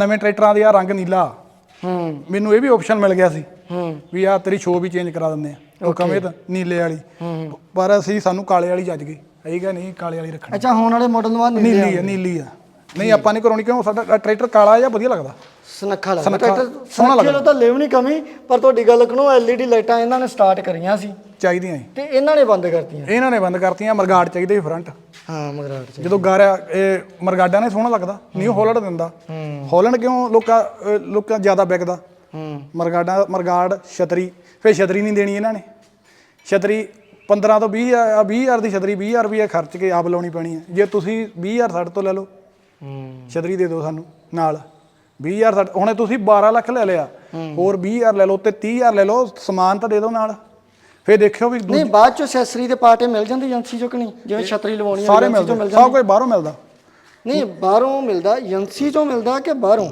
ਨਵੇਂ ਟਰੈਕਟਰਾਂ ਦੇ ਆ ਰੰਗ ਨੀਲਾ। ਹੂੰ। ਮੈਨੂੰ ਇਹ ਵੀ ਆਪਸ਼ਨ ਮਿਲ ਗਿਆ ਸੀ ਹੂੰ। ਵੀ ਆ ਤੇਰੀ ਸ਼ੋ ਵੀ ਚੇਂਜ ਕਰਾ ਦਿੰਦੇ ਆ। ਉਹ ਕਵੇਂ ਤਾਂ ਨੀਲੇ ਵਾਲੀ। ਪਰ ਅਸੀਂ ਸਾਨੂੰ ਕਾਲੇ ਵਾਲੀ ਜੱਜ ਗਈ। ਕਿਹਾ ਨਹੀਂ ਕਾਲੇ ਵਾਲੀ ਰੱਖਣੀ। ਅੱਛਾ ਹੁਣ ਵਾਲੇ ਮਾਡਲ ਨੂੰ ਆ ਨੀਲੇ ਨੀਲੀ ਆ ਨੀਲੀ ਆ। ਨਹੀਂ ਆਪਾਂ ਨਹੀਂ ਕਰਾਉਣੀ ਕਿਉਂ? ਸਾਡਾ ਟਰੈਕਟਰ ਕਾਲਾ ਜਾਂ ਵਧੀਆ ਲੱਗਦਾ? ਸੁਨੱਖਾ ਲੱਗਦਾ। ਸੁਨੱਖਾ, ਟਰੈਕਟਰ ਸੋਹਣਾ ਸੁਨੱਖੇ ਵਾਲਾ ਤਾਂ ਲਿਵ ਨਹੀਂ ਕਮੀ ਪਰ ਤੁਹਾਡੀ ਗੱਲ ਕਣੋ ਐਲਈਡੀ ਲਾਈਟਾਂ ਇਹਨਾਂ ਨੇ ਸਟਾਰਟ ਕਰੀਆਂ ਸੀ। ਚਾਹੀਦੀਆਂ ਸੀ ਤੇ ਇਹਨਾਂ ਨੇ ਬੰਦ ਕਰਤੀਆਂ। ਇਹਨਾਂ ਨੇ ਬੰਦ ਕਰਤੀਆਂ ਮਰਗਾੜ ਚਾਹੀਦੇ ਸੀ ਫਰੰਟ ਹਾਂ ਮਗਰਾਟ ਚ ਜਦੋਂ ਗਾਰਿਆ ਇਹ ਮਰਗਾਡਾਂ ਨੇ ਸੋਹਣਾ ਲੱਗਦਾ ਨਿਊ ਹਾਲੈਂਡ ਦਿੰਦਾ। ਹਾਲੈਂਡ ਕਿਉਂ? ਲੋਕਾਂ ਅਹ ਲੋਕਾਂ ਜ਼ਿਆਦਾ ਵਿਕਦਾ। ਹੂੰ ਮਰਗਾਡਾ ਮਰਗਾੜ ਛਤਰੀ। ਫਿਰ ਛਤਰੀ ਨਹੀਂ ਦੇਣੀ ਇਹਨਾਂ ਨੇ। ਛਤਰੀ 15 ਤੋਂ 20 ਆ 20000 ਦੀ ਛਤਰੀ 20000 ਰੁਪਏ ਖਰਚ ਕੇ ਆਪ ਲਾਉਣੀ ਪੈਣੀ ਹੈ। ਜੇ ਤੁਸੀਂ 20000 ਸਾਡੇ ਤੋਂ ਲੈ ਲਓ। ਹੂੰ। ਛਤਰੀ ਦੇ ਦਿਓ ਸਾਨੂੰ ਨਾਲ। 20000 ਸਾਡੇ ਹੁਣੇ ਤੁਸੀਂ 12 ਲੱਖ ਲੈ ਲਿਆ। ਹੋਰ 20000 ਲੈ ਲਓ ਤੇ 30000 ਲੈ ਲਓ ਸਮਾਨ ਤਾਂ ਦੇ ਦਿਓ ਨਾਲ। ਫਿਰ ਦੇਖਿਓ ਵੀ ਨਹੀਂ ਬਾਅਦ ਚ ਅਸੈਸਰੀ ਦੇ ਪਾਰਟੇ ਮਿਲ ਜਾਂਦੇ ਏਜੰਸੀ ਚੋਂ ਕਿ ਨਹੀਂ? ਜਿਵੇਂ ਛਤਰੀ ਲਵਾਉਣੀ ਸਾਰੇ ਏਜੰਸੀ ਚੋਂ ਮਿਲਦੇ ਸਭ ਕੁਝ ਬਾਹਰੋਂ ਮਿਲਦਾ। ਨਹੀਂ ਬਾਹਰੋਂ ਮਿਲਦਾ ਏਜੰਸੀ ਚੋਂ ਮਿਲਦਾ ਕਿ ਬਾਹਰੋਂ?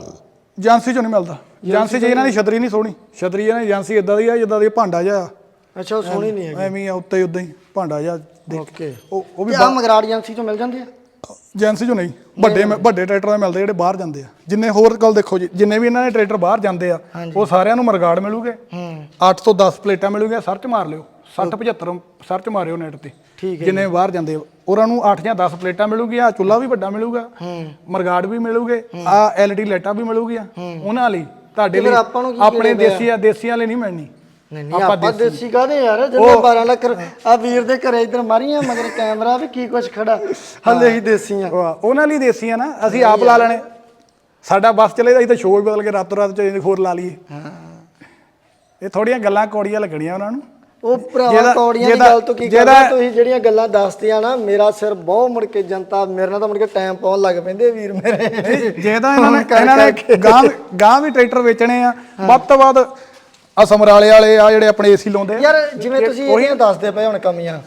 ਏਜੰਸੀ ਚੋਂ ਨਹੀਂ ਮਿਲਦਾ। ਏਜੰਸੀ 'ਚ ਇਹਨਾਂ ਦੀ ਛਤਰੀ ਨਹੀਂ ਸੋਹਣੀ। ਛਤਰੀ ਇਹਨਾਂ ਦੀ ਏਜੰਸੀ ਇਦਾਂ ਦੀ ਆ ਜਿੱਦਾਂ ਦੀ ਭਾਂਡਾ ਜਿਹਾ ਅੱਛਾ ਉਹ ਸੋਹਣੀ ਨਹੀਂ ਹੈਗੀ। ਐਵੇਂ ਹੀ ਆ ਉੱਤੇ ਉਦਾਂ ਹੀ ਭਾਂਡਾ ਜਿਹਾ ਦੇਖ ਓਕੇ। ਉਹ ਉਹ ਵੀ ਆ ਮਗਰਾੜ ਏਜੰਸੀ ਚੋਂ ਮਿਲ ਜਾਂਦੇ ਆ? ਏਜੰਸੀ ਚੋਂ ਨਹੀਂ ਵੱਡੇ ਵੱਡੇ ਟਰੈਕਟਰ ਦੇ ਮਿਲਦੇ ਜਿਹੜੇ ਬਾਹਰ ਜਾਂਦੇ ਆ। ਜਿੰਨੇ ਹੋਰ ਕੱਲ ਦੇਖੋ ਜੀ ਜਿੰਨੇ ਵੀ ਇਹਨਾਂ ਦੇ ਟਰੈਕਟਰ ਬਾਹਰ ਜਾਂਦੇ ਆ ਉਹ ਸਾਰਿਆਂ ਨੂੰ ਮਰਗਾੜ ਮਿਲੂਗੇ। ਹੂੰ। 8 ਤੋਂ 10 ਪਲੇਟਾਂ ਮਿਲੂਗੀਆਂ ਸਰਚ ਮਾਰ ਲਿਓ। 60 75 ਸਰਚ ਮਾਰਿਓ ਨੈਟ ਤੇ। ਠੀਕ ਜਿੰਨੇ ਬਾਹਰ ਜਾਂਦੇ ਉਹਨਾਂ ਨੂੰ 8 ਜਾਂ 10 ਪਲੇਟਾਂ ਮਿਲੂਗੀਆਂ ਚੁੱਲਾ ਵੀ ਵੱਡਾ ਮਿਲੂਗਾ ਮਰਗਾੜ ਵੀ ਮਿਲੂਗੇ ਆ ਐਲਈਡੀ ਲਾਈਟਾਂ ਵੀ ਮਿਲੂਗੀਆਂ। ਉਹਨਾਂ ਲਈ ਤੁਹਾਡੇ ਲਈ ਆਪਾਂ ਨੂੰ ਆਪਣੇ ਦੇਸੀ ਆ? ਦੇਸੀਆਂ ਲਈ ਨਹੀਂ ਮਿਲਣੀ। ਨਹੀਂ ਨਹੀਂ ਆਪਾਂ ਦੇਸੀ ਕਾਦੇ ਯਾਰ ਜਿੰਨੇ 12 ਲੱਖ ਆ ਵੀਰ ਦੇ ਘਰੇ ਇਧਰ ਮਾਰੀਆਂ ਮਗਰ ਕੈਮਰਾ ਵੀ ਕੀ ਕੁਛ ਖੜਾ। ਹੱਲੇ ਹੀ ਦੇਸੀ ਆ ਉਹ ਆ, ਉਹਨਾਂ ਲਈ ਦੇਸੀ ਆ ਨਾ ਅਸੀਂ ਆਪ ਲਾ ਲੈਣੇ। ਸਾਡਾ ਬਸ ਚਲੇ ਅਸੀਂ ਤਾਂ ਸ਼ੋਅ ਬਦਲ ਕੇ ਰਾਤੋਂ ਰਾਤ ਚੇਂਜ ਹੋਰ ਲਾ ਲਈਏ। ਇਹ ਥੋੜੀਆਂ ਗੱਲਾਂ ਕੌੜੀਆਂ ਲੱਗਣੀਆਂ ਉਹਨਾਂ ਨੂੰ। ਉਹ ਭਰਾਵਾ ਕੌੜੀਆਂ ਦੀ ਗੱਲ ਤੋਂ ਕੀ ਕਰਦਾ ਤੁਸੀਂ ਜਿਹੜੀਆਂ ਗੱਲਾਂ ਦੱਸਦੀਆਂ ਨਾ ਮੇਰਾ ਸਿਰ ਬਹੁਤ ਮੁੜ ਕੇ ਜਨਤਾ ਮੇਰੇ ਨਾਲ ਤਾਂ ਮੁੜ ਕੇ ਟਾਈਮ ਪਾਉਣ ਲੱਗ ਪੈਂਦੇ ਵੀਰ ਮੇਰੇ। ਜੇ ਤਾਂ ਇਹਨਾਂ ਨੇ ਇਹਨਾਂ ਨੇ। ਗਾਂ ਗਾਂ ਵੀ ਟਰੈਕਟਰ ਵੇਚਣੇ ਆ ਵੱਧ ਤੋਂ ਵੱਧ ਆ ਸਮਰਾਲੇ ਵਾਲੇ ਆ ਜਿਹੜੇ ਆਪਣੇ ਏਸੀ ਲਾਉਂਦੇ ਆ। ਯਾਰ ਜਿਵੇਂ ਤੁਸੀਂ ਇਹਦੀਆਂ ਦੱਸਦੇ ਪਏ ਹੁਣ ਕਮੀਆਂ?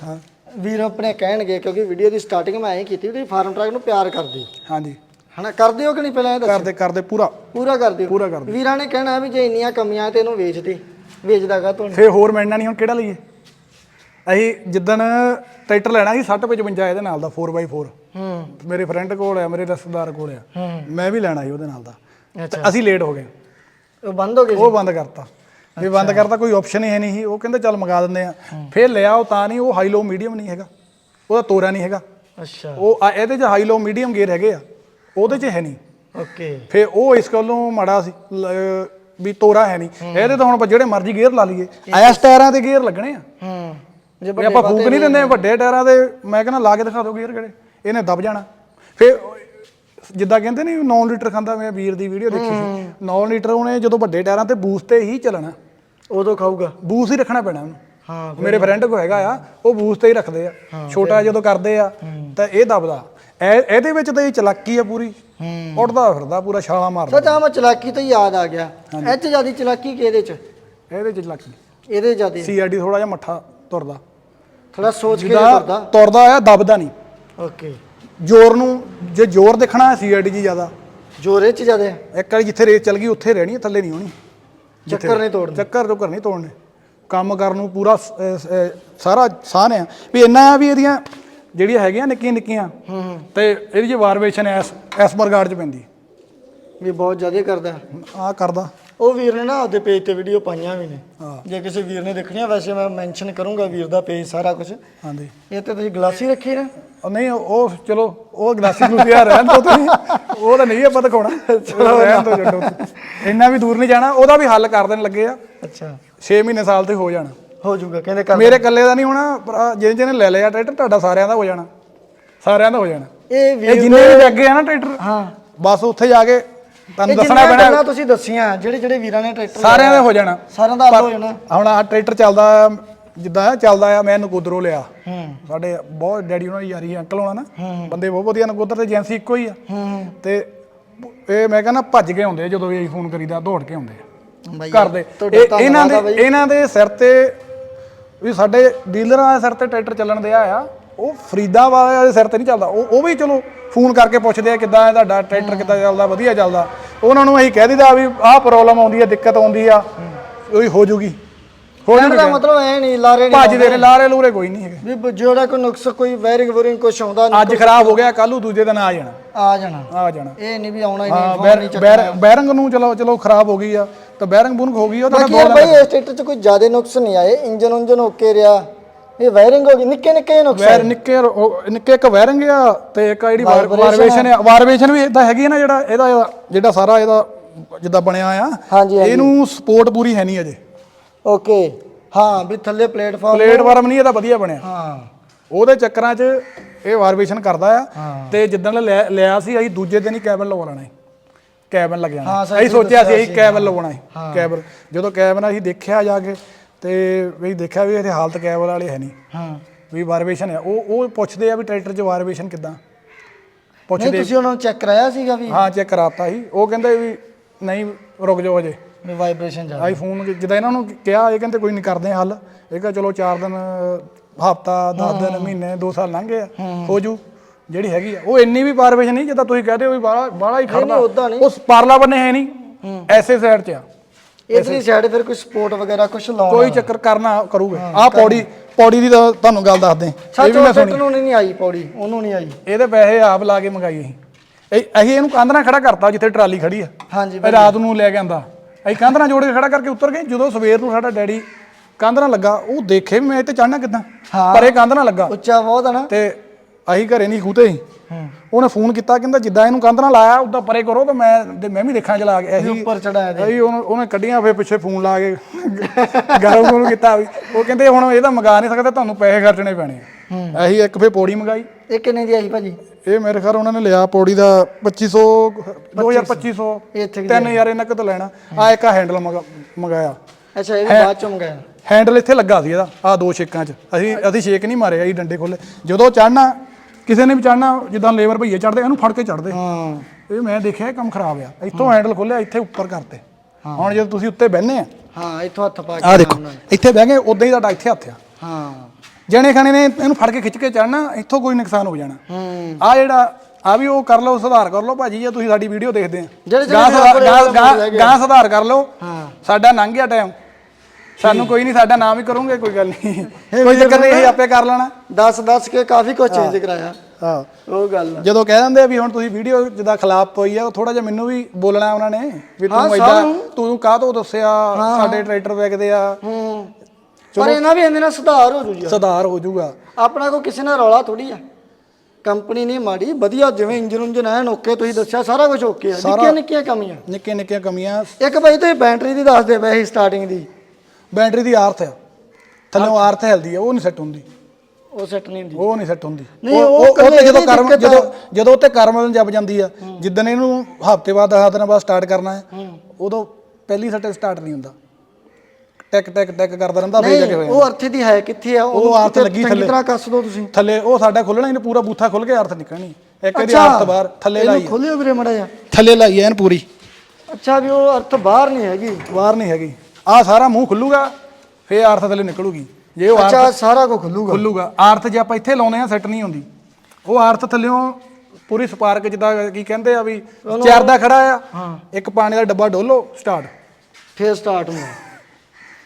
ਵੀਰ ਆਪਣੇ ਕਹਿਣਗੇ ਕਿਉਂਕਿ ਵੀਡੀਓ ਦੀ ਸਟਾਰਟਿੰਗ ਮੈਂ ਐਂ ਕੀਤੀ ਤੁਸੀਂ ਫਾਰਮ ਟਰੱਕ ਨੂੰ ਪਿਆਰ ਕਰਦੇ। ਹਾਂਜੀ। ਹਨਾ ਕਰਦੇ ਹੋ ਕਿ ਨਹੀਂ ਪਹਿਲਾਂ ਇਹ ਦੱਸੋ? ਕਰਦੇ ਕਰਦੇ ਪੂਰਾ। ਪੂਰਾ ਕਰਦੇ ਹੋ। ਪੂਰਾ ਕਰਦੇ। ਵੀਰਾਂ ਨੇ ਕਹਿਣਾ ਵੀ ਜੇ ਇੰਨੀਆਂ ਕਮੀਆਂ ਤੇ ਇਹਨੂੰ ਵੇਚ ਦੇ ਵੇਚਦਾ ਕਾ ਤੁਹਾਨੂੰ ਫੇਰ ਹੋਰ ਮਿਲਣਾ ਨਹੀਂ ਹੁਣ ਕਿਹੜਾ ਲਈਏ? ਅਸੀਂ ਜਿੱਦਣ ਟਰੈਕਟਰ ਲੈਣਾ ਸੀ 60 55 ਇਹਦੇ ਨਾਲ ਦਾ 4x4 ਹੂੰ। ਮੇਰੇ ਫਰੈਂਡ ਕੋਲ ਆ ਮੇਰੇ ਰਿਸ਼ਤੇਦਾਰ ਕੋਲ ਆ। ਮੈਂ ਵੀ ਲੈਣਾ ਸੀ ਉਹਦੇ ਨਾਲ ਦਾ। ਤੇ ਅਸੀਂ ਲੇਟ ਹੋ ਗਏ। ਉਹ ਬੰਦ ਹੋ ਗਏ ਸੀ? ਉਹ ਬੰਦ ਕਰਤਾ। ਵੀ ਬੰਦ ਕਰਤਾ ਕੋਈ ਆਪਸ਼ਨ ਹੀ ਹੈ ਨਹੀਂ ਸੀ। ਉਹ ਕਹਿੰਦੇ ਚੱਲ ਮੰਗਾ ਦਿੰਦੇ ਆ ਫਿਰ ਲਿਆ ਉਹ ਤਾਂ ਨਹੀਂ ਉਹ ਹਾਈ ਲੋ ਮੀਡੀਅਮ ਨਹੀਂ ਹੈਗਾ। ਉਹਦਾ ਤੋਰਾ ਨਹੀਂ ਹੈਗਾ। ਅੱਛਾ। ਉਹ ਆ- ਇਹਦੇ 'ਚ ਹਾਈ ਲੋ ਮੀਡੀਅਮ ਗੇਅਰ ਹੈਗੇ ਆ। ਉਹਦੇ 'ਚ ਹੈ ਨਹੀਂ। ਓਕੇ। ਫਿਰ ਉਹ ਇਸ ਗੱਲੋਂ ਮਾੜਾ ਸੀ। ਲ- ਵੀ ਤੋਰਾ ਹੈ ਨਹੀਂ। ਇਹਦੇ ਤਾਂ ਹੁਣ ਆਪਾਂ ਜਿਹੜੇ ਮਰਜ਼ੀ ਗੇਅਰ ਲਾ ਲਈਏ। ਐਸ ਟਾਇਰਾਂ ਤੇ ਗੇਅਰ ਲੱਗਣੇ ਆ। ਹੂੰ। ਜੇ ਵੀ ਆਪਾਂ ਫੂਕ ਨਹੀਂ ਦਿੰਦੇ ਵੱਡੇ ਟਾਇਰਾਂ ਦੇ ਮੈਂ ਕਹਿੰਦਾ ਲਾ ਕੇ ਦਿਖਾ ਦਿਓ ਗੇਅਰ ਕਿਹੜੇ। ਇਹਨੇ ਦਬ ਜਾਣਾ। ਫਿਰ ਜਿੱਦਾਂ ਕਹਿੰਦੇ ਨਹੀਂ 9 ਲੀਟਰ ਖਾਂਦਾ ਮੈਂ ਵੀਰ ਦੀ ਵੀਡੀਓ ਦੇਖੀ ਸੀ। 9 ਲੀਟਰ ਉਹਨੇ ਜਦੋਂ ਵੱਡੇ ਟਾਇਰਾਂ ਤੇ ਬੂਸਟ ਤੇ ਹੀ ਚੱਲਣਾ। ਉਦੋਂ ਖਾਊਗਾ। ਬੂਸ ਹੀ ਰੱਖਣਾ ਪੈਣਾ ਉਹਨੂੰ। ਹਾਂ ਮੇਰੇ ਫਰੈਂਡ ਕੋ ਹੈਗਾ ਆ ਉਹ ਬੂਸ ਤੇ ਹੀ ਰੱਖਦੇ ਆ। ਛੋਟਾ ਜਦੋਂ ਕਰਦੇ ਆ ਤਾਂ ਇਹ ਦਬਦਾ। ਇਹ ਇਹਦੇ ਵਿੱਚ ਤਾਂ ਇਹ ਚਲਾਕੀ ਆ ਪੂਰੀ। ਹੂੰ। ਉੱਡਦਾ ਫਿਰਦਾ ਪੂਰਾ ਛਾਲਾ ਮਾਰਦਾ। ਸੱਚ ਆ ਮੈਂ ਚਲਾਕੀ ਤੋਂ ਯਾਦ ਆ ਗਿਆ। ਇਹ ਚ ਜਿਆਦੀ ਚਲਾਕੀ ਕਿਹਦੇ ਚ? ਇਹਦੇ ਚ ਚਲਾਕੀ। ਇਹਦੇ ਜਿਆਦੀ ਸੀਆਰਡੀ ਥੋੜਾ ਜਿਹਾ ਮੱਠਾ ਤੁਰਦਾ। ਥੋੜਾ ਸੋਚ ਕੇ ਕਰਦਾ ਤੁਰਦਾ ਆ ਦਬਦਾ ਨਹੀਂ। ਓਕੇ। ਜ਼ੋਰ ਨੂੰ ਜੇ ਜ਼ੋਰ ਦੇਖਣਾ ਸੀਆਰਡੀ ਜੀ ਜ਼ਿਆਦਾ। ਜੋਰੇ ਚ ਜ਼ਿਆਦਾ ਇੱਕ ਵਾਰੀ ਜਿੱਥੇ ਰੇਸ ਚੱਲ ਗਈ ਉੱਥੇ ਰਹਿਣੀ ਹੈ ਥੱਲੇ ਨਹੀਂ ਹੋਣੀ। ਚੱਕਰ ਨਹੀਂ ਤੋੜਦੇ ਚੱਕਰ ਤੋਂ ਨਹੀਂ ਤੋੜਨੇ। ਕੰਮ ਕਰਨ ਨੂੰ ਪੂਰਾ ਸ- ਅਹ ਸ- ਅਹ ਸਾਰਾ ਸਾਨ ਆ ਵੀ ਇੰਨਾ ਆ ਵੀ ਇਹਦੀਆਂ ਜਿਹੜੀਆਂ ਹੈਗੀਆਂ ਨਿੱਕੀਆਂ ਨਿੱਕੀਆਂ। ਹੂੰ ਹੂੰ। ਤੇ ਇਹਦੀ ਜੇ ਵਾਰਵੇਸ਼ਨ ਐਸ ਐਸ ਮਰਗਾਰਡ ਚ ਪੈਂਦੀ। ਵੀ ਬਹੁਤ ਜ਼ਿਆਦਾ ਕਰਦਾ। ਆ ਕਰਦਾ। ਉਹ ਵੀਰ ਨੇ ਨਾ ਆਪਦੇ ਪੇਜ ਤੇ ਵੀਡੀਓ ਪਾਈਆਂ ਵੀ ਨੇ। ਹਾਂ। ਜੇ ਕਿਸੇ ਵੀਰ ਨੇ ਦੇਖਣੀਆਂ ਵੈਸੇ ਮੈਂ ਮੈਂਸ਼ਨ ਕਰੂੰਗਾ ਵੀਰ ਦਾ ਪੇਜ ਸਾਰਾ ਕੁਝ ਹਾਂਜੀ। ਇਹ ਤੇ ਤੁਸੀਂ ਗਲਾਸੀ ਰੱਖੀ ਨਾ? ਉਹ ਨਹੀਂ ਉਹ ਉਹ ਚਲੋ ਉਹ ਗਲਾਸੀ ਗਲੂਸੀ ਆ ਰਹਿਣ ਤੋਂ ਤੁਸੀਂ। ਉਹ ਤਾਂ ਨਹੀਂ ਆਪਾਂ ਦਿਖਾਉਣਾ। ਚਲੋ ਰਹਿਣ ਤੋਂ ਛੱਡੋ ਇੰਨਾ ਵੀ ਦੂਰ ਨਹੀਂ ਜਾਣਾ ਉਹਦਾ ਵੀ ਹੱਲ ਕਰ ਦੇਣ ਲੱਗੇ ਆ। ਅੱਛਾ। 6 ਮਹੀਨੇ ਸਾਲ ਤੇ ਹੋ ਜਾਣਾ। ਹੋ ਜਾਊਗਾ ਕਹਿੰਦੇ ਕਰ ਮੇਰੇ ਇਕੱਲੇ ਦਾ ਨਹੀਂ ਹੋਣਾ ਪਰ ਜਿਹਨੇ ਜਿਹਨੇ ਲੈ ਲਿਆ ਟਰੈਕਟਰ ਤੁਹਾਡਾ ਸਾਰਿਆਂ ਦਾ ਹੋ ਜਾਣਾ। ਸਾਰਿਆਂ ਦਾ ਹੋ ਜਾਣਾ। ਇਹ ਇਹ ਵੀਰ ਜਿੰਨੇ ਵੀ ਅੱਗੇ ਆ ਨਾ ਟਰੈਕਟਰ ਹਾਂ। ਬਸ ਉੱਥੇ ਜਾ ਕੇ ਤੁਹਾਨੂੰ ਦੱਸਣਾ ਪੈਣਾ। ਤੁਸੀਂ ਦੱਸੀਆਂ ਜਿਹੜੇ ਜਿਹੜੇ ਵੀਰਾਂ ਨੇ ਟਰੈਕਟਰ ਸਾਰਿਆਂ ਦਾ ਹੋ ਜਾਣਾ। ਸਾਰਿਆਂ ਦਾ ਹੱਲ ਹੋ ਜਾਣਾ। ਹੁਣ ਆ ਟਰੈਕਟਰ ਚੱਲਦਾ ਜਿੱਦਾਂ ਚੱਲਦਾ ਆ ਮੈਂ ਨਕੋਦਰੋਂ ਲਿਆ। ਹੂੰ। ਸਾਡੇ ਬਹੁਤ ਡੈਡੀ ਉਹਨਾਂ ਦੀ ਯਾਰੀ ਅੰਕਲ ਹੋਣਾ ਨਾ। ਬੰਦੇ ਬਹੁਤ ਵਧੀਆ ਨਕੋਦਰ ਤੇ ਏਜੰਸੀ ਇੱਕੋ ਹੀ ਆ। ਹੂੰ ਤੇ ਇਹ ਮੈਂ ਕਹਿੰਦਾ ਭੱਜ ਕੇ ਆਉਂਦੇ ਜਦੋਂ ਵੀ ਫੋਨ ਕਰੀਦਾ ਦੌੜ ਕੇ ਆਉਂਦੇ ਕਰਦੇ ਇਹਨਾਂ ਦੇ। ਇਹਨਾਂ ਦੇ ਸਿਰ ਤੇ ਵੀ ਸਾਡੇ ਡੀਲਰਾਂ ਦੇ ਸਿਰ ਤੇ ਟਰੈਕਟਰ ਚੱਲਣ ਦਿਆ ਆ। ਉਹ ਫਰੀਦਾਬਾਦ ਵਾਲੇ ਸਿਰ ਤੇ ਨਹੀਂ ਚੱਲਦਾ। ਉਹ ਉਹ ਵੀ ਚਲੋ ਫੋਨ ਕਰਕੇ ਪੁੱਛਦੇ ਆ ਕਿੱਦਾਂ ਹੈ ਤੁਹਾਡਾ ਟਰੈਕਟਰ ਕਿੱਦਾਂ ਚੱਲਦਾ ਵਧੀਆ ਚੱਲਦਾ। ਉਹਨਾਂ ਨੂੰ ਅਸੀਂ ਕਹਿ ਦਿੰਦਾ ਵੀ ਆਹ ਪ੍ਰੋਬਲਮ ਆਉਂਦੀ ਹੈ ਦਿੱਕਤ ਆਉਂਦੀ ਆ ਉਹੀ ਹੋ ਜੂਗੀ। ਹੋ ਕਹਿਣ ਦਾ ਮਤਲਬ ਐ ਨਹੀਂ ਲਾਰੇ ਨਹੀਂ ਭੱਜਦੇ ਨੇ ਲਾਰੇ ਲੂਰੇ ਕੋਈ ਨਹੀਂ ਹੈਗੇ। ਵੀ ਜਿਹੜਾ ਕੋਈ ਨੁਕਸ ਕੋਈ ਵਾਇਰਿੰਗ ਵੂਰਿੰਗ ਕੁਝ ਆਉਂਦਾ ਨਹੀਂ ਅੱਜ ਖਰਾਬ ਹੋ ਗਿਆ ਕੱਲੂ ਦੂਜੇ ਦਿਨ ਆ ਜਾਣਾ। ਆ ਜਾਣਾ। ਆ ਜਾਣਾ। ਇਹ ਨਹੀਂ ਵੀ ਆਉਣਾ ਹੀ ਨਹੀਂ ਬੈਰਿੰਗ ਨੂੰ ਚਲੋ ਚਲੋ ਖਰਾਬ ਹੋ ਗਈ ਆ ਤਾਂ ਬੈਰਿੰਗ ਬੂਨਕ ਹੋ ਗਈ ਉਹ ਤਾਂ ਬਾਕੀ ਬਾਈ ਇਸ ਟਰੈਕਟਰ 'ਚ ਕੋਈ ਜ਼ਿਆਦਾ ਨੁਕਸ ਨਹੀਂ ਆਏ ਇੰਜਨ ਉਂਜਨ ਓਕੇ ਰਿਹਾ। ਇਹ ਵਾਇਰਿੰਗ ਹੋ ਗਈ ਨਿੱਕੇ ਨਿੱਕੇ ਨੁਕਸ। ਵੈਰ ਨਿੱਕੇ ਉਹ ਨਿੱਕੇ ਇੱਕ ਵਾਇਰਿੰਗ ਆ ਤੇ ਇੱਕ ਆ ਜਿਹੜੀ ਵਾਰਵੇਸ਼ਨ ਆ। ਵਾਰਵੇਸ਼ਨ ਵੀ ਇਦਾਂ ਹੈਗੀ ਆ ਨਾ ਜਿਹੜਾ ਇਹਦਾ ਜਿਹੜਾ ਸਾਰਾ ਇਹਦਾ ਜਿੱਦਾਂ ਬਣਿਆ ਆ। ਹਾਂਜੀ, ਹਾਂਜੀ। ਇਹਨੂੰ ਸਪੋਰਟ ਪੂਰੀ ਹੈ ਨਹੀਂ ਅਜੇ। ਓਕੇ ਹਾਂ। ਵੀ ਥੱਲੇ ਪਲੇਟਫਾਰਮ ਪਲੇਟਫਾਰਮ ਨਹੀਂ ਇਹਦਾ ਵਧੀਆ ਬਣਿਆ। ਹਾਂ। ਉਹਦੇ ਚੱਕਰਾਂ 'ਚ ਇਹ ਵਾਰਵੇਸ਼ਨ ਕਰਦਾ ਆ। ਹਾਂ। ਤੇ ਜਿੱਦਣ ਲੈ- ਲਿਆ ਸੀ ਅਸੀਂ ਦੂਜੇ ਦਿਨ ਹੀ ਕੈਬਨ ਲਵਾ ਲੈਣਾ ਸੀ ਕੈਬਨ ਲੱਗ ਜਾਣਾ। ਹਾਂ, ਅਸੀਂ ਸੋਚਿਆ ਸੀ ਅਸੀਂ ਕੈਬਨ ਲਵਾਉਣਾ ਸੀ ਕੈਬਨ ਜਦੋਂ ਕੈਬਨ ਅਸੀਂ ਦੇਖਿਆ ਜਾ ਕੇ ਤੇ ਵੀ ਦੇਖਿਆ ਵੀ ਇਹਦੀ ਹਾਲਤ ਕੈਬਨ ਵਾਲੀ ਹੈ ਨਹੀਂ। ਹਾਂ। ਵੀ ਵਾਰਵੇਸ਼ਨ ਆ। ਉਹ ਉਹ ਪੁੱਛਦੇ ਆ ਵੀ ਟਰੈਕਟਰ 'ਚ ਵਾਰਵੇਸ਼ਨ ਕਿੱਦਾਂ? ਨਹੀਂ ਪੁੱਛਦੇ ਤੁਸੀਂ ਉਹਨਾਂ ਨੂੰ ਚੈੱਕ ਕਰਾਇਆ ਸੀਗਾ ਵੀ? ਹਾਂ ਚੈੱਕ ਕਰਾਤਾ ਸੀ। ਉਹ ਕਹਿੰਦੇ ਵੀ ਨਹੀਂ ਰੁਕ ਜਾਓ ਅਜੇ ਵੀ ਵਾਈਬ੍ਰੇਸ਼ਨ ਜ਼ਿਆਦਾ। ਆਈਫੋਨ ਜਿੱਦਾਂ ਇਹਨਾਂ ਨੂੰ ਕਿਹਾ ਇਹ ਕਹਿੰਦੇ ਕੋਈ ਨਹੀਂ ਕਰਦੇ ਹਾਂ ਹੱਲ। ਇਹ ਕਹਿੰਦਾ ਚਲੋ 4 ਦਿਨ ਹਫਤਾ 10 ਦਿਨ ਮਹੀਨੇ 2 ਸਾਲ ਲੰਘ ਗਏ ਆ। ਹੋ। ਜੂ। ਜਿਹੜੀ ਹੈਗੀ ਆ। ਉਹ ਇੰਨੀ ਵੀ ਪਾਰਵੇਸ਼ਨ ਨਹੀਂ ਜਿੱਦਾਂ ਤੁਸੀਂ ਕਹਦੇ ਹੋ ਵੀ ਬਾਹਲਾ ਬਾਹਲਾ ਹੀ ਖੜਦਾ ਉੱਦਾਂ ਨਹੀਂ। ਉਸ ਪਾਰਲਾ ਬੰਨੇ ਹੈ ਨਹੀਂ। ਐਸੇ ਸਾਈਡ 'ਚ ਆ। ਇਧਰਲੀ ਸਾਈਡ ਫਿਰ ਕੋਈ ਸਪੋਰਟ ਵਗੈਰਾ ਕੁਝ ਲਾਉਣਾ ਕੋਈ ਚੱਕਰ ਕਰਨਾ ਕਰੂਗਾ। ਆਹ ਪੌੜੀ ਪੌੜੀ ਦੀ ਤਾਂ ਤੁਹਾਨੂੰ ਗੱਲ ਦੱਸਦੇ ਇਹ ਵੀ ਮੈਂ ਸੁਣੀ। ਨੂੰ ਨਹੀਂ ਆਈ ਪੌੜੀ ਉਹਨੂੰ ਨਹੀਂ ਆਈ। ਇਹਦੇ ਪੈਸੇ ਆਪ ਲਾ ਕੇ ਮੰਗਾਈ ਅਸੀਂ। ਇਹ- ਅਸੀਂ ਇਹਨੂੰ ਕੰਧ ਨਾਲ ਖੜਾ ਕਰਤਾ ਜਿੱਥੇ ਟਰਾਲੀ ਖੜੀ ਆ। ਹਾਂਜੀ ਇਹ ਰਾਤ ਨੂੰ ਲੈ ਕੇ ਆਂਦਾ। ਅਸੀਂ ਕੰਧ ਨਾਲ ਜੋੜ ਕੇ ਖੜਾ ਕਰਕੇ ਉੱਤਰ ਗਏ। ਜਦੋਂ ਸਵੇਰ ਨੂੰ ਸਾਡਾ ਡੈਡੀ ਕੰਧ ਨਾਲ ਲੱਗਾ ਉਹ ਦੇਖੇ ਵੀ ਮੈਂ ਇੱਥੇ ਚੜਨਾ ਕਿੱਦਾਂ। ਪਰ ਇਹ ਕੰਧ ਨਾਲ ਲੱਗਾ। ਉੱਚਾ ਬਹੁਤ ਹੈ ਨਾ। ਤੇ ਅਸੀਂ ਘਰੇ ਨਹੀਂ ਖੂਤੇ ਸੀ। ਉਹਨੇ ਫੋਨ ਕੀਤਾ ਕਹਿੰਦਾ ਜਿੱਦਾਂ ਇਹਨੂੰ ਕੰਧ ਨਾਲ ਲਾਇਆ ਉਦਾਂ ਪਰੇ ਕਰੋ ਤਾਂ ਮੈਂ ਤੇ ਮੈਂ ਵੀ ਦੇਖਾਂ ਚਲਾ ਕੇ। ਅਸੀਂ ਉੱਪਰ ਚੜਾਇਆ ਅਸੀਂ ਉਹਨੂੰ ਕੱਢੀਆਂ ਫਿਰ ਪਿੱਛੇ ਫੋਨ ਲਾ ਕੇ ਗਰਮ ਗਰਮ ਕੀਤਾ ਵੀ। ਉਹ ਕਹਿੰਦੇ ਹੁਣ ਇਹ ਤਾਂ ਮੰਗਾ ਨਹੀਂ ਸਕਦੇ ਤੁਹਾਨੂੰ ਪੈਸੇ ਖਰਚਣੇ ਪੈਣੇ। ਅਸੀਂ ਇੱਕ ਫੇ ਪੌੜੀ ਮੰਗਾਈ। ਇਹ ਕਿੰਨੇ ਦੀ ਆਈ ਭਾਜੀ? ਇਹ ਮੇਰੇ ਖਿਆਲ ਉਹਨਾਂ ਨੇ ਲਿਆ ਪੌੜੀ ਦਾ 2500 2250 ਇੱਥੇ 3000 ਇਹਨਾਂ ਕਿਤੋਂ ਲੈਣਾ। ਆ ਇੱਕ ਹੈਂਡਲ ਮੰਗਾਇਆ। ਅੱਛਾ ਇਹ ਵੀ ਬਾਅਦ ਚੋਂ ਮੰਗਾਇਆ। ਹੈਂਡਲ ਇੱਥੇ ਲੱਗਾ ਸੀ ਇਹਦਾ ਆ ਦੋ ਛੇਕਾਂ 'ਚ। ਅਸੀਂ ਅਸੀਂ ਛੇਕ ਨਹੀਂ ਮਾਰੇ ਅਸੀਂ ਡੰਡੇ ਖੋਲੇ ਜਦੋਂ ਚੜਨਾ ਕਿਸੇ ਨੇ ਵੀ ਚੜਨਾ ਜਿੱਦਾਂ ਲੇਬਰ ਭਈਏ ਚੜਦੇ ਇਹਨੂੰ ਫੜ ਕੇ ਚੜਦੇ ਹਾਂ। ਇਹ ਮੈਂ ਦੇਖਿਆ ਇਹ ਕੰਮ ਖਰਾਬ ਆ। ਇੱਥੋਂ ਹੈਂਡਲ ਖੋਲਿਆ ਇੱਥੇ ਉੱਪਰ ਕਰਤੇ। ਹੁਣ ਜਦੋਂ ਤੁਸੀਂ ਉੱਤੇ ਬਹਿੰਦੇ ਆ ਹਾਂ ਇੱਥੋਂ ਹੱਥ ਪਾ ਕੇ ਆ ਦੇਖੋ ਇੱਥੇ ਬਹਿ ਗਏ ਉਦਾਂ ਹੀ ਤੁਹਾਡਾ ਇੱਥੇ ਹੱਥ ਆ। ਹਾਂ। ਜਣੇ ਖਾਣੇ ਨੇ ਇਹਨੂੰ ਫੜ ਕੇ ਖਿੱਚ ਕੇ ਚੜਨਾ ਇੱਥੋਂ ਕੋਈ ਨੁਕਸਾਨ ਹੋ ਜਾਣਾ। ਹੂੰ। ਆ ਜਿਹੜਾ ਆ ਵੀ ਉਹ ਕਰ ਲਓ ਸੁਧਾਰ ਕਰ ਲਓ ਭਾਜੀ ਜੇ ਤੁਸੀਂ ਸਾਡੀ ਵੀਡੀਓ ਦੇਖਦੇ ਆ। ਗਾਂ ਸੁਧਾਰ ਕਰ ਲਓ। ਹਾਂ। ਸਾਡਾ ਲੰਘ ਗਿਆ ਟਾਈਮ ਸਾਨੂੰ ਕੋਈ ਨਹੀਂ ਸਾਡਾ ਨਾਮ ਹੀ ਕਰੋਗੇ ਕੋਈ ਗੱਲ ਨਹੀਂ। ਕੋਈ ਚੱਕਰ ਨਹੀਂ ਆਪੇ ਕਰ ਲੈਣਾ। 10 10 ਕੇ ਕਾਫੀ ਕੁਝ ਚੇਂਜ ਕਰਾਇਆ। ਹਾਂ। ਉਹ ਗੱਲ। ਜਦੋਂ ਕਹਿ ਦਿੰਦੇ ਆ ਵੀ ਹੁਣ ਤੁਸੀਂ ਵੀਡੀਓ ਜਿੱਦਾਂ ਖਿਲਾਫ ਪਈ ਆ ਥੋੜਾ ਜਿਹਾ ਮੈਨੂੰ ਵੀ ਬੋਲਣਾ ਉਹਨਾਂ ਨੇ ਵੀ ਤੂੰ ਸਾਨੂੰ। ਤੂੰ ਕਾਹ ਤੋਂ ਦੱਸਿਆ ਸਾਡੇ ਟਰੈਕਟਰ ਵੇਚਦੇ ਆ। ਹੂੰ। ਪਰ ਇਹਨਾਂ ਵੀ ਇਹਦੇ ਨਾਲ ਸੁਧਾਰ ਹੋ ਜੂ ਜੀ ਸੁਧਾਰ ਹੋ ਜਾਊਗਾ ਆਪਣਾ ਕੋ ਕਿਸੇ ਨਾਲ ਰੌਲਾ ਥੋੜੀ ਆ। ਕੰਪਨੀ ਨਹੀਂ ਮਾੜੀ ਵਧੀਆ ਜਿਵੇਂ ਇੰਜਨ ਉਂਜਨ ਐਨ ਓਕੇ ਤੁਸੀਂ ਦੱਸਿਆ ਸਾਰਾ ਕੁਝ ਓਕੇ ਆ। ਨਿੱਕੀਆਂ ਨਿੱਕੀਆਂ ਕਮੀਆਂ। ਨਿੱਕੇ ਨਿੱਕੀਆਂ ਕਮੀਆਂ। ਇੱਕ ਭਾਈ ਤੁਸੀਂ ਬੈਟਰੀ ਦੀ ਦੱਸਦੇ ਪਏ ਸੀ ਸਟਾਰਟਿੰਗ ਦੀ। ਬੈਟਰੀ ਦੀ ਆਰਥ ਆ। ਥੱਲੋਂ ਆਰਥ ਹਿਲਦੀ ਆ ਉਹ ਨਹੀਂ ਸੈੱਟ ਹੁੰਦੀ। ਉਹ ਸੈੱਟ ਨਹੀਂ ਹੁੰਦੀ। ਉਹ ਨਹੀਂ ਸੈੱਟ ਹੁੰਦੀ। ਨਹੀਂ, ਉਹ ਤੇ ਜਦੋਂ ਇਹਦੀ ਕਰਮ ਦਿੱਕਤ ਆ। ਜਦੋਂ ਜਦੋਂ ਉੱਤੇ ਕਰਮ ਜਬ ਜਾਂਦੀ ਆ ਜਿੱਦਣ ਇਹਨੂੰ ਹਫ਼ਤੇ ਬਾਅਦ 10 ਦਿਨਾਂ ਬਾਅਦ ਸਟਾਰਟ ਕਰਨਾ ਹੈ ਉਦੋਂ ਪਹਿਲੀ ਸੱਟ ਸਟਾਰਟ ਨਹੀਂ ਹੁੰਦਾ। ਟੈਕ ਟੈਕ ਟੈਕ ਕਰਦਾ ਰਹਿੰਦਾ ਫੇਰ ਕੇ ਨਹੀਂ ਉਹ ਅਰਥ ਦੀ ਹੈ ਕਿੱਥੇ ਆ? ਉਹ ਅਰਥ ਕਿਤੇ ਲੱਗੀ ਚੰਗੀ ਥੱਲੇ। ਤਰ੍ਹਾਂ ਕੱਸ ਦੋ ਤੁਸੀਂ। ਥੱਲੇ ਉਹ ਸਾਡਾ ਖੁੱਲਣਾ ਇਹਨੇ ਪੂਰਾ ਬੂਥਾ ਖੁੱਲ ਕੇ ਅਰਥ ਨਿਕਲਣੀ ਇੱਕ ਇਹਦੀ ਅਰਥ ਬਾਹਰ ਥੱਲੇ ਲਾਈ ਆ। ਖੋਲਿਓ ਵੀਰੇ ਮੜਾ ਜਾ ਥੱਲੇ ਲਾਈ ਐਨ ਪੂਰੀ। ਅੱਛਾ ਵੀ ਉਹ ਅਰਥ ਬਾਹਰ ਨਹੀਂ ਹੈਗੀ। ਬਾਹਰ ਨਹੀਂ ਹੈਗੀ। ਆ ਸਾਰਾ ਮੂੰਹ ਖੁੱਲੂਗਾ ਫੇਰ ਅਰਥ ਥੱਲੇ ਨਿਕਲੂਗੀ। ਜੇ ਉਹ ਅੱਛਾ ਸਾਰਾ ਕੁਝ ਖੁੱਲੂਗਾ। ਖੁੱਲੂਗਾ। ਆਰਥ ਜੇ ਆਪਾਂ ਇੱਥੇ ਲਾਉਨੇ ਆ ਸੈੱਟ ਨਹੀਂ ਹੁੰਦੀ। ਉਹ ਆਰਥ ਥੱਲਿਓਂ ਪੂਰੀ ਸਪਾਰਕ ਜਿੱਦਾਂ ਕੀ ਕਹਿੰਦੇ ਆ ਵੀ ਚਰਦਾ ਖੜਾ ਆ। ਇੱਕ ਪਾਣੀ ਦਾ ਡੱਬਾ ਡੋਲੋ ਸਟਾਰਟ। ਫੇਰ ਸਟਾਰਟ ਹੁੰਦਾ।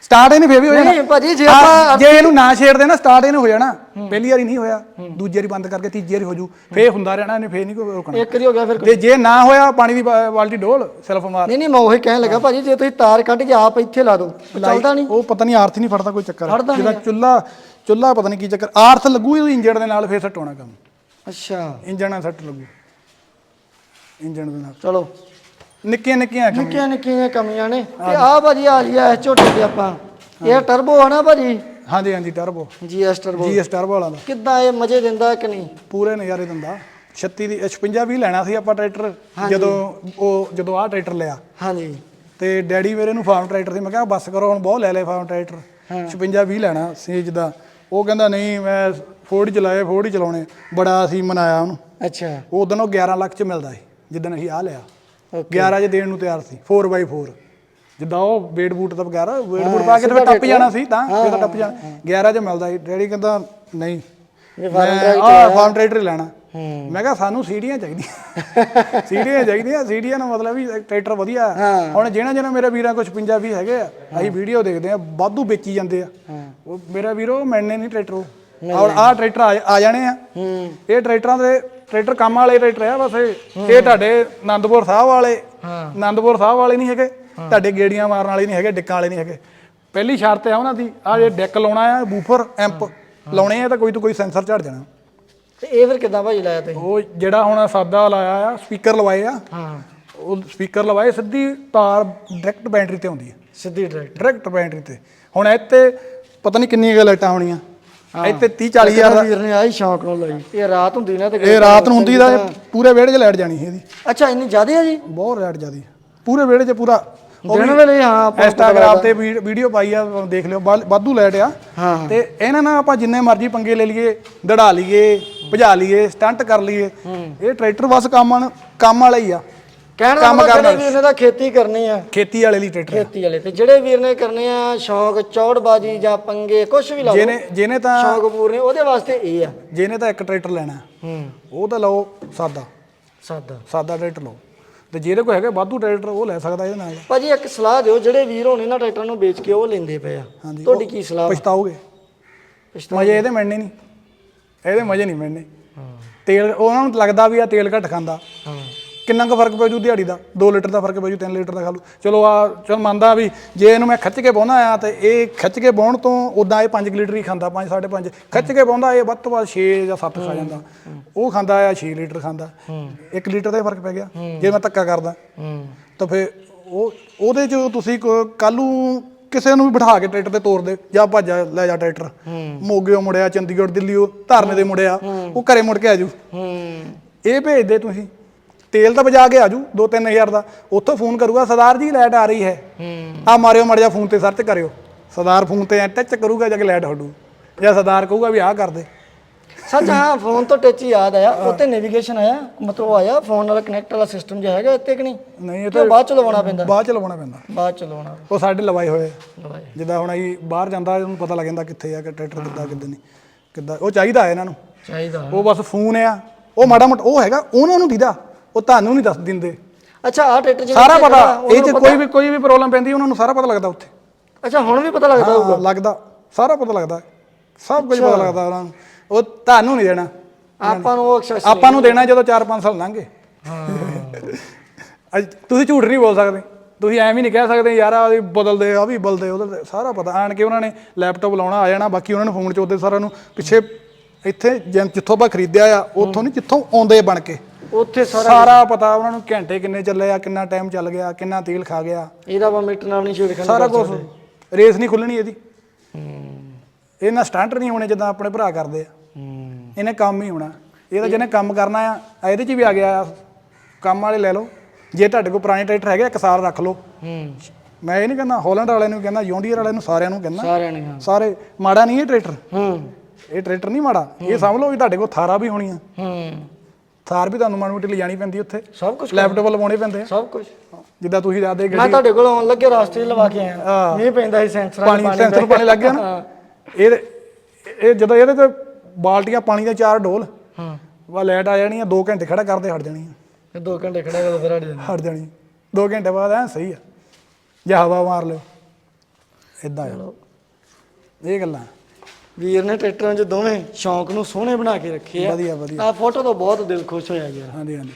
ਸਟਾਰਟ ਨਹੀਂ ਫੇਰ ਵੀ ਹੋ ਜਾਣਾ। ਨਹੀਂ ਭਾਜੀ ਜੇ ਆਪਾਂ ਜੇ ਇਹਨੂੰ ਨਾ ਛੇੜਦੇ ਨਾ ਸਟਾਰਟ ਇਹਨੂੰ ਹੋ ਜਾਣਾ। ਪਹਿਲੀ ਵਾਰੀ ਨਹੀਂ ਹੋਇਆ। ਦੂਜੀ ਵਾਰੀ ਬੰਦ ਕਰਕੇ ਤੀਜੀ ਵਾਰੀ ਹੋ ਜੂ। ਫੇਰ ਹੁੰਦਾ ਰਹਿਣਾ ਇਹਨੇ ਫੇਰ ਨਹੀਂ ਕੋਈ ਰੋਕਣਾ। ਇੱਕ ਵਾਰੀ ਹੋ ਗਿਆ ਫਿਰ ਤੇ ਜੇ ਨਾ ਹੋਇਆ ਪਾਣੀ ਦੀ ਬਾਲਟੀ ਡੋਲ ਸੈਲਫ ਮਾਰ। ਨਹੀਂ ਨਹੀਂ ਮੈਂ ਉਹੀ ਕਹਿਣ ਲੱਗਾ ਭਾਜੀ ਜੇ ਤੁਸੀਂ ਤਾਰ ਕੱਢ ਕੇ ਆਪ ਇੱਥੇ ਲਾ ਦਿਓ ਉਹ ਚੱਲਦਾ ਨਹੀਂ। ਉਹ ਪਤਾ ਨਹੀਂ ਆਰਥ ਨਹੀਂ ਫੜਦਾ ਕੋਈ ਚੱਕਰ। ਜਿਹਦਾ ਚੁੱਲਾ ਚੁੱਲਾ ਪਤਾ ਨਹੀਂ ਕੀ ਚੱਕਰ। ਆਰਥ ਲੱਗੂ ਇਹਦੀ ਇੰਜਣ ਦੇ ਨਾਲ ਫੇਰ ਸੈੱਟ ਹੋਣਾ ਕੰਮ। ਅੱਛਾ। ਇੰਜਣ ਨਾਲ ਸੈੱਟ ਲੱਗੂ। ਇੰਜਣ ਦੇ ਨਾਲ। ਚਲੋ। ਨਿੱਕੀਆਂ ਨਿੱਕੀਆਂ ਕਮੀਆਂ। ਨਿੱਕੀਆਂ ਨਿੱਕੀਆਂ ਕਮੀਆਂ ਨੇ। ਤੇ ਆ ਭਾਜੀ ਆ ਲਿਆ ਇਸ ਝੋਟੇ ਤੇ ਆਪਾਂ। ਇਹ ਟਰਬੋ ਆ ਨਾ ਭਾਜੀ? ਹਾਂਜੀ ਹਾਂਜੀ turbo GS turbo GS turbo ਵਾਲਾ ਦਾ। ਕਿੱਦਾਂ ਇਹ ਮਜ਼ੇ ਦਿੰਦਾ ਕਿ ਨਹੀਂ? ਪੂਰੇ ਨਜ਼ਾਰੇ ਦਿੰਦਾ। 36 ਦੀ 56 ਵੀ ਲੈਣਾ ਸੀ ਆਪਾਂ ਟਰੈਕਟਰ ਜਦੋਂ ਉਹ ਜਦੋਂ ਆਹ ਟਰੈਕਟਰ ਲਿਆ। ਹਾਂਜੀ। ਤੇ ਡੈਡੀ ਮੇਰੇ ਨੂੰ ਫਾਰਮ ਟਰੈਕਟਰ ਸੀ ਮੈਂ ਕਿਹਾ ਬੱਸ ਕਰੋ ਹੁਣ ਬਹੁਤ ਲੈ ਲੈ ਫਾਰਮ ਟਰੈਕਟਰ 56 ਵੀ ਲੈਣਾ ਸੇਜ ਦਾ ਉਹ ਕਹਿੰਦਾ ਨਹੀਂ ਮੈਂ ਫੋਰਡ ਚਲਾਏ ਫੋਰਡ ਹੀ ਚਲਾਉਣੇ। ਬੜਾ ਸੀ ਮਨਾਇਆ ਉਹਨੂੰ। ਅੱਛਾ। ਉਹ ਦਿਨ ਉਹ 11 ਲੱਖ ਚ ਮਿਲਦਾ ਸੀ ਜਿੱਦਣ ਅਸੀਂ ਆ ਲਿਆ। 11 ਚ ਦੇਣ ਨੂੰ ਤਿਆਰ ਸੀ 4x4 ਜਿੱਦਾਂ ਉਹ ਵੇਟ ਬੂਟ ਦਾ ਵਗੈਰਾ ਵੇਟ ਬੂਟ ਪਾ ਕੇ ਤਾਂ ਟੱਪ ਜਾਣਾ ਸੀ ਤਾਂ ਫਿਰ ਤਾਂ ਟੱਪ ਜਾਣਾ। 11 ਚ ਮਿਲਦਾ ਸੀ ਡੈਡੀ ਕਹਿੰਦਾ ਨਹੀਂ ਇਹ ਮੈਂ ਆਹ ਫਾਰਮ ਟਰੈਕਟਰ ਹੀ ਲੈਣਾ। ਮੈਂ ਕਿਹਾ ਸਾਨੂੰ ਸੀੜੀਆਂ ਚਾਹੀਦੀਆਂ। ਸੀੜੀਆਂ ਚਾਹੀਦੀਆਂ ਸੀੜੀਆਂ ਦਾ ਮਤਲਬ ਵੀ ਟਰੈਕਟਰ ਵਧੀਆ। ਹੁਣ ਜਿਹੜਾ ਜਿਹੜਾ ਮੇਰੇ ਵੀਰਾਂ ਕੁਝ ਪੰਜਾ ਵੀ ਹੈਗੇ ਆ ਅਸੀਂ ਵੀਡੀਓ ਦੇਖਦੇ ਆ ਵਾਧੂ ਵੇਚੀ ਜਾਂਦੇ ਆ। ਉਹ ਮੇਰਾ ਵੀਰੋ ਮਿਲਣੇ ਨਹੀਂ ਟਰੈਕਟਰ ਉਹ। ਔਰ ਆਹ ਟਰੈਕਟਰ ਆ ਆ ਜਾਣੇ ਆ। ਇਹ ਟਰੈਕਟਰਾਂ ਦੇ ਟਰੈਕਟਰ ਕੰਮ ਵਾਲੇ ਟਰੈਕਟਰ ਆ ਬਸ ਇਹ ਇਹ ਤੁਹਾਡੇ ਆਨੰਦਪੁਰ ਸਾਹਿਬ ਵਾਲੇ ਹਾਂ। ਆਨੰਦਪੁਰ ਸਾਹਿਬ ਵਾਲੇ ਨਹੀਂ ਹੈਗੇ ਤੁਹਾਡੇ ਗੇੜੀਆਂ ਮਾਰਨ ਵਾਲੇ ਨਹੀਂ ਹੈਗੇ ਡਿੱਕਾਂ ਵਾਲੇ ਨਹੀਂ ਹੈਗੇ। ਪਹਿਲੀ ਸ਼ਰਤ ਆ ਉਹਨਾਂ ਦੀ ਆ ਜੇ ਡੈਕ ਲਾਉਣਾ ਆ ਬੂਫਰ ਐਂਪ ਲਾਉਣੇ ਆ ਤਾਂ ਕੋਈ ਤੋਂ ਕੋਈ ਸੈਂਸਰ ਝੜ ਜਾਣਾ। ਤੇ ਇਹ ਫਿਰ ਕਿਦਾਂ ਭਾਜੀ ਲਾਇਆ ਤੁਸੀਂ? ਉਹ ਜਿਹੜਾ ਹੁਣ ਸਾਦਾ ਲਾਇਆ ਆ ਸਪੀਕਰ ਲਵਾਏ ਆ ਹਾਂ। ਉਹ ਸਪੀਕਰ ਲਵਾਏ ਸਿੱਧੀ ਤਾਰ ਡਾਇਰੈਕਟ ਬੈਟਰੀ ਤੇ ਆਉਂਦੀ ਹੈ ਸਿੱਧੀ ਡਾਇਰੈਕਟ। ਡਾਇਰੈਕਟ ਬੈਟਰੀ ਤੇ। ਹੁਣ ਇੱਥੇ ਪਤਾ ਨਹੀਂ ਕਿੰਨੀਆਂ ਲਾਈਟਾਂ ਹੋਣੀਆਂ। ਇੱਥੇ 30 40 ਹਜ਼ਾਰ ਦਾ ਵੀਰ ਨੇ ਆਹੀ ਸ਼ੌਂਕ ਨੂੰ ਲਈ। ਇਹ ਰਾਤ ਹੁੰਦੀ ਨਾ ਤੇ ਇਹ ਰਾਤ ਨੂੰ ਹੁੰਦੀ ਦਾ ਇਹ ਪੂਰੇ ਵਿਹੜੇ 'ਚ ਲਾਈਟ ਜਾਣੀ ਇਹਦੀ। ਅੱਛਾ ਇੰਨੀ ਜ਼ਿਆਦਾ ਆ ਜੀ? ਬਹੁਤ ਲਾਈਟ ਜਾਂਦੀ ਪੂਰੇ ਵਿਹੜੇ 'ਚ ਪੂਰਾ ਦਿਨ ਵੇਲੇ ਹਾਂ ਆਪਾਂ ਇੰਸਟਾਗ੍ਰਾਮ ਤੇ ਵੀਡੀਓ ਪਾਈ ਆ ਦੇਖ ਲਿਓ ਵਾਧੂ ਲਾਈਟ ਆ। ਹਾਂ ਤੇ ਇਹਨਾਂ ਨਾਲ ਆਪਾਂ ਜਿੰਨੇ ਮਰਜ਼ੀ ਪੰਗੇ ਲੈ ਲਈਏ ਦੜਾ ਲਈਏ ਭਜਾ ਲਈਏ ਸਟੰਟ ਕਰ ਲਈਏ। ਇਹ ਟਰੈਕਟਰ ਬਸ ਕੰਮ ਕੰਮ ਵਾਲਾ ਹੀ ਆ। ਕਹਿਣ ਦਾ ਕੰਮ ਮਤਲਬ ਕਰਨਾ। ਜਿਹੜੇ ਵੀਰ ਨੇ ਤਾਂ ਖੇਤੀ ਕਰਨੀ ਆ। ਖੇਤੀ ਵਾਲੇ ਲਈ ਟਰੈਕਟਰ। ਖੇਤੀ ਵਾਲੇ। ਤੇ ਜਿਹੜੇ ਵੀਰ ਨੇ ਕਰਨੇ ਆ ਸ਼ੌਂਕ ਚੌੜਬਾਜੀ ਜਾਂ ਪੰਗੇ ਕੁਝ ਵੀ ਲਾਓ ਜਿਹਨੇ ਜਿਹਨੇ ਤਾਂ ਸ਼ੌਂਕ ਪੂਰਨੇ ਉਹਦੇ ਵਾਸਤੇ ਇਹ ਆ। ਜਿਹਨੇ ਤਾਂ ਇੱਕ ਟਰੈਕਟਰ ਲੈਣਾ ਹੂੰ। ਉਹ ਤਾਂ ਲਓ ਸਾਦਾ। ਸਾਦਾ। ਸਾਦਾ ਟਰੈਕਟਰ ਲਓ। ਤੇ ਜਿਹਦੇ ਕੋਲ ਹੈਗਾ ਵਾਧੂ ਟਰੈਕਟਰ ਉਹ ਲੈ ਸਕਦਾ ਇਹਦੇ ਨਾਲ। ਭਾਜੀ ਇੱਕ ਸਲਾਹ ਦਿਓ ਜਿਹੜੇ ਵੀਰ ਹੋਣੇ ਨਾ ਟਰੈਕਟਰ ਨੂੰ ਵੇਚ ਕੇ ਉਹ ਲੈਂਦੇ ਪਏ ਆ। ਹਾਂਜੀ, ਤੁਹਾਡੀ ਕੀ ਸਲਾਹ? ਵਾ? ਪਛਤਾਓਗੇ। ਪਛਤਾਓ। ਮਜ਼ੇ ਇਹਦੇ ਮਿਲਣੇ ਨਹੀਂ। ਇਹਦੇ ਮਜ਼ੇ ਨਹੀਂ ਮਿਲਣੇ। ਤੇਲ ਉਹਨਾਂ ਨੂੰ ਲੱਗਦਾ ਵੀ ਆ ਤੇਲ ਘੱਟ ਖਾਂਦਾ। ਹਾਂ। ਕਿੰਨਾ ਕੁ ਫ਼ਰਕ ਪੈ ਜੂ ਦਿਹਾੜੀ ਦਾ? 2 ਲੀਟਰ ਦਾ ਫ਼ਰਕ ਪੈ ਜੂ 3 ਲੀਟਰ ਦਾ ਖਾ ਲੂ। ਚਲੋ ਆ ਚਲ ਮੰਨਦਾ ਵੀ ਜੇ ਇਹਨੂੰ ਮੈਂ ਖਿੱਚ ਕੇ ਪਾਉਣਾ ਆ ਤੇ ਇਹ ਖਿੱਚ ਕੇ ਪਾਉਣ ਤੋਂ ਉਦਾਂ ਇਹ 5 ਲੀਟਰ ਹੀ ਖਾਂਦਾ 5 5.5 ਖਿੱਚ ਕੇ ਪਾਉਂਦਾ ਇਹ ਵੱਧ ਤੋਂ ਵੱਧ 6 ਜਾਂ 7 ਖਾ ਜਾਂਦਾ। ਉਹ ਖਾਂਦਾ ਆ 6 ਲੀਟਰ ਖਾਂਦਾ। 1 ਲੀਟਰ ਦਾ ਫ਼ਰਕ ਪੈ ਗਿਆ ਜੇ ਮੈਂ ਧੱਕਾ ਕਰਦਾ। ਤਾਂ ਫਿਰ ਉਹ ਉਹਦੇ ਚ ਤੁਸੀਂ ਕੱਲ ਕਿਸੇ ਨੂੰ ਵੀ ਬਿਠਾ ਕੇ ਟਰੈਕਟਰ ਤੇ ਤੋਰ ਦੇ ਜਾਂ ਭੱਜ ਜਾ, ਲੈ ਜਾ ਟਰੈਕਟਰ। ਮੋਗਿਓ ਮੁੜਿਆ ਚੰਡੀਗੜ੍ਹ ਦਿੱਲੀਓ ਧਰਨੇ ਦੇ ਮੁੜਿਆ ਉਹ ਘਰੇ ਮੁੜ ਕੇ ਆਜੂ ਇਹ ਭੇਜ ਦੇ ਤੁਸੀਂ। ਤੇਲ ਤਾਂ ਬਜਾ ਕੇ ਆਜੂ 2-3000 ਦਾ। ਉੱਥੋਂ ਫੋਨ ਕਰੂਗਾ ਸਰਦਾਰ ਜੀ ਲਾਈਟ ਆ ਰਹੀ ਹੈ। ਹੂੰ। ਆ ਮਾਰਿਓ ਮੜ ਜਾ ਫੋਨ ਤੇ ਸਰਚ ਕਰਿਓ। ਸਰਦਾਰ ਫੋਨ ਤੇ ਟੱਚ ਕਰੂਗਾ ਜਾ ਕੇ ਲਾਈਟ ਹਟੂ। ਜਾਂ ਸਰਦਾਰ ਕਹੂਗਾ ਵੀ ਆਹ ਕਰ ਦੇ। ਸੱਚ ਹਾਂ ਫੋਨ ਤੋਂ ਟੱਚ ਹੀ ਯਾਦ ਆਇਆ। ਉੱਤੇ ਨੈਵੀਗੇਸ਼ਨ ਆਇਆ। ਮਤਲਬ ਆਇਆ ਫੋਨ ਨਾਲ ਕਨੈਕਟ ਵਾਲਾ ਸਿਸਟਮ ਜਿਹਾ ਹੈਗਾ ਇੱਥੇ ਕਿ ਨਹੀਂ? ਨਹੀਂ ਇਹ ਬਾਅਦ ਚ ਲਵਾਉਣਾ ਪੈਂਦਾ? ਬਾਅਦ ਚ ਲਵਾਉਣਾ ਪੈਂਦਾ। ਬਾਅਦ ਚ ਲਵਾਉਣਾ। ਉਹ ਸਾਡੇ ਲਵਾਏ ਹੋਏ। ਜਿੱਦਾਂ ਹੁਣ ਅਸੀਂ ਬਾਹਰ ਜਾਂਦਾ ਉਹਨੂੰ ਪਤਾ ਲੱਗ ਜਾਂਦਾ ਕਿੱਥੇ ਆ ਕਿ ਟਰੈਕਟਰ ਕਿੱਦਾਂ ਕਿੱਦਾਂ ਨਹੀਂ ਕਿੱਦਾਂ। ਉਹ ਚਾਹੀਦਾ ਹੈ ਇਹਨਾਂ ਨੂੰ। ਚਾਹੀਦਾ ਉਹ ਬਸ ਫੋਨ ਆ। ਉਹ ਮਾੜਾ ਮੋਟਾ ਉਹ ਹੈਗਾ ਉਹਨਾਂ ਨੂੰ ਦੀਦਾ। ਉਹ ਤੁਹਾਨੂੰ ਨਹੀਂ ਦੱਸ ਦਿੰਦੇ। ਅੱਛਾ ਆਹ ਟਰੈਕਟਰ ਜਿਹੜਾ ਸਾਰਾ ਪਤਾ ਇਹ ਚ ਕੋਈ ਵੀ ਕੋਈ ਵੀ ਪ੍ਰੋਬਲਮ ਪੈਂਦੀ ਉਹਨਾਂ ਨੂੰ ਸਾਰਾ ਪਤਾ ਲੱਗਦਾ ਉੱਥੇ। ਅੱਛਾ ਹੁਣ ਵੀ ਪਤਾ ਲੱਗਦਾ ਹਾਂ, ਲੱਗਦਾ। ਸਾਰਾ ਪਤਾ ਲੱਗਦਾ। ਸਭ ਕੁਝ ਪਤਾ ਲੱਗਦਾ ਉਹਨਾਂ ਨੂੰ ਉਹ ਤੁਹਾਨੂੰ ਨਹੀਂ ਦੇਣਾ। ਆਪਾਂ ਨੂੰ ਉਹ ਐਕਸੈਸ ਆਪਾਂ ਨੂੰ ਦੇਣਾ ਜਦੋਂ 4-5 ਸਾਲ ਲੰਘੇ। ਅੱਜ ਤੁਸੀਂ ਝੂਠ ਨਹੀਂ ਬੋਲ ਸਕਦੇ। ਤੁਸੀਂ ਐਵੇਂ ਨਹੀਂ ਕਹਿ ਸਕਦੇ ਯਾਰ ਆ ਵੀ ਬਦਲਦੇ ਆ ਵੀ ਬਦਲਦੇ ਉਹਦੇ ਸਾਰਾ ਪਤਾ। ਆਣ ਕੇ ਉਹਨਾਂ ਨੇ ਲੈਪਟਾਪ ਲਾਉਣਾ ਆ ਜਾਣਾ ਬਾਕੀ ਉਹਨਾਂ ਨੂੰ ਫੋਨ ਚ ਉਹਦੇ ਸਾਰਿਆਂ ਨੂੰ ਪਿੱਛੇ ਇੱਥੇ ਜਿੱਥੋਂ ਆਪਾਂ ਖਰੀਦਿਆ ਆ ਉੱਥੋਂ ਨਹੀਂ ਜਿੱਥੋਂ ਆਉਂਦੇ ਬਣ ਕੇ। ਉੱਥੇ ਸਾਰਾ ਸਾਰਾ ਪਤਾ ਉਹਨਾਂ ਨੂੰ ਘੰਟੇ ਕਿੰਨੇ ਚੱਲੇ ਆ ਕਿੰਨਾ ਟਾਈਮ ਚੱਲ ਗਿਆ ਕਿੰਨਾ ਤੇਲ ਖਾ ਗਿਆ। ਇਹਦਾ ਵਾ ਮੀਟਰ ਨਾਲ ਨਹੀਂ ਛੇੜਖਾਨੀ ਸਾਰਾ ਕੁਝ। ਰੇਸ ਨਹੀਂ ਖੁੱਲਣੀ ਇਹਦੀ। ਹੂੰ। ਇਹਨਾਂ ਸਟੰਟ ਨਹੀਂ ਹੋਣੇ ਜਿੱਦਾਂ ਆਪਣੇ ਭਰਾ ਕਰਦੇ ਆ। ਹੂੰ। ਇਹਨੇ ਕੰਮ ਹੀ ਹੋਣਾ। ਇਹ ਤਾਂ ਜਿਹਨੇ ਕੰਮ ਕਰਨਾ ਆ ਆ ਇਹਦੇ 'ਚ ਵੀ ਆ ਗਿਆ ਆ। ਕੰਮ ਵਾਲੇ ਲੈ ਲਓ। ਜੇ ਤੁਹਾਡੇ ਕੋਲ ਪੁਰਾਣੇ ਟਰੈਕਟਰ ਹੈਗੇ ਇੱਕ ਸਾਲ ਰੱਖ ਲਓ। ਹੂੰ। ਮੈਂ ਇਹ ਨਹੀਂ ਕਹਿੰਦਾ ਹਾਲੈਂਡ ਵਾਲਿਆਂ ਨੂੰ ਕਹਿੰਦਾ ਯੋਂਡੀਅਰ ਵਾਲਿਆਂ ਨੂੰ ਸਾਰਿਆਂ ਨੂੰ ਕਹਿੰਦਾ। ਸਾਰਿਆਂ ਨੇ ਸਾਰੇ ਮਾੜਾ ਨਹੀਂ ਇਹ ਟਰੈਕਟਰ। ਹੂੰ। ਇਹ ਟਰੈਕਟਰ ਨਹੀਂ ਮਾੜਾ। ਇਹ ਸਮਝ ਲਓ ਵੀ ਤੁਹਾਡੇ ਕੋਲ ਥਾਰਾ ਵੀ ਹੋਣੀਆਂ। ਹੂੰ। ਥਾਰ ਵੀ ਤੁਹਾਨੂੰ ਮਾੜੀ ਮੋਟੀ ਲਿਜਾਣੀ ਪੈਂਦੀ ਉੱਥੇ। ਸਭ ਕੁਝ ਲੈਪਟਾਪ ਲਵਾਉਣੇ ਪੈਂਦੇ ਆ। ਸਭ ਕੁਝ ਜਿੱਦਾਂ ਤੁਸੀਂ ਦੱਸਦੇ ਮੈਂ ਗੱਡੀ ਤੁਹਾਡੇ ਕੋਲ ਆਉਣ ਲੱਗੇ ਰਾਸਤੇ 'ਚ ਲਵਾ ਕੇ ਆਇਆ। ਮੀਂਹ ਪੈਂਦਾ ਸੀ ਸੈਂਸਰਾਂ ਪਾਣੀ ਸੈਂਸਰ ਪਾਣੀ ਲੱਗ ਗਿਆ ਨਾ। ਇਹ ਇਹ ਜਦੋਂ ਇਹਦੇ ਤੇ ਬਾਲਟੀਆਂ ਪਾਣੀ ਦੇ ਚਾਰ ਡੋਲ। ਹਾਂ। ਵਾ ਲਾਈਟ ਆ ਜਾਣੀ ਆ 2 ਘੰਟੇ ਖੜਾ ਕਰਦੇ ਹਟ ਜਾਣੀ ਆ। ਇਹ ਦੋ ਘੰਟੇ ਖੜਾ ਕਰ ਫਿਰ ਹਟ ਜਾਂਦਾ ਹਟ ਜਾਣੀ 2 ਘੰਟੇ ਬਾਅਦ ਐ ਸਹੀ ਆ। ਜਾਂ ਹਵਾ ਮਾਰ ਲਿਓ। ਇਦਾਂ ਆ। ਇਹ ਗੱਲਾਂ। ਵੀਰ ਨੇ ਟਰੈਕਟਰਾਂ 'ਚ ਦੋਵੇਂ ਸ਼ੌਂਕ ਨੂੰ ਸੋਹਣੇ ਬਣਾ ਕੇ ਰੱਖੇ ਆ। ਵਧੀਆ ਵਧੀਆ। ਆ ਫੋਟੋ ਤੋਂ ਬਹੁਤ ਦਿਲ ਖੁਸ਼ ਹੋਇਆ ਯਾਰ ਹਾਂਜੀ ਹਾਂਜੀ।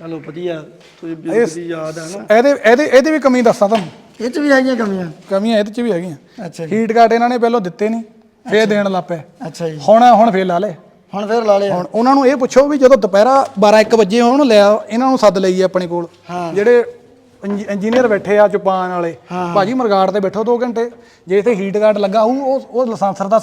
ਚਲੋ ਵਧੀਆ ਤੁਸੀਂ ਦੀ ਯਾਦ ਆ ਨਾ। ਇਹਦੇ ਇਹਦੇ ਇਹਦੇ ਵੀ ਕਮੀ ਦੱਸਾਂ ਤੁਹਾਨੂੰ? ਇਹ 'ਚ ਵੀ ਹੈਗੀਆਂ ਕਮੀਆਂ? ਕਮੀਆਂ ਇਹਦੇ ਚ ਵੀ ਹੈਗੀਆਂ। ਅੱਛਾ ਜੀ। ਹੀਟ ਕਾਰਡ ਇਹਨਾਂ ਨੇ ਪਹਿਲਾਂ ਦਿੱਤੇ ਨਹੀਂ ਫੇਰ ਦੇਣ ਲੱਗ ਪਏ। ਅੱਛਾ ਜੀ। ਹੁਣ ਹੁਣ ਫੇਰ ਲਾ ਲੇ ਹੁਣ ਫਿਰ ਲਾ ਲਿਆ। ਹੁਣ ਉਹਨਾਂ ਨੂੰ ਇਹ ਪੁੱਛੋ ਵੀ ਜਦੋਂ ਦੁਪਹਿਰਾ 12 1 ਵਜੇ ਹੋਣ ਲੈ ਆਓ, ਇਹਨਾਂ ਨੂੰ ਸੱਦ ਲਈਏ ਆਪਣੇ ਕੋਲ। ਹਾਂ। ਜਿਹੜੇ ਇੰਜੀਨੀਅਰ ਬੈਠੇ ਆ ਜਾਪਾਨ ਵਾਲੇ। ਭਾਜੀ ਮਰਗਾੜ ਤੇ ਬੈਠੋ 2 ਘੰਟੇ। ਜੇ ਇੱਥੇ ਹੀਟ ਕਾਰਡ ਲੱਗਾ ਹੋਊ ਉਹ ਉਹ ਲਾਇਸੈਂਸਰ ਦਾ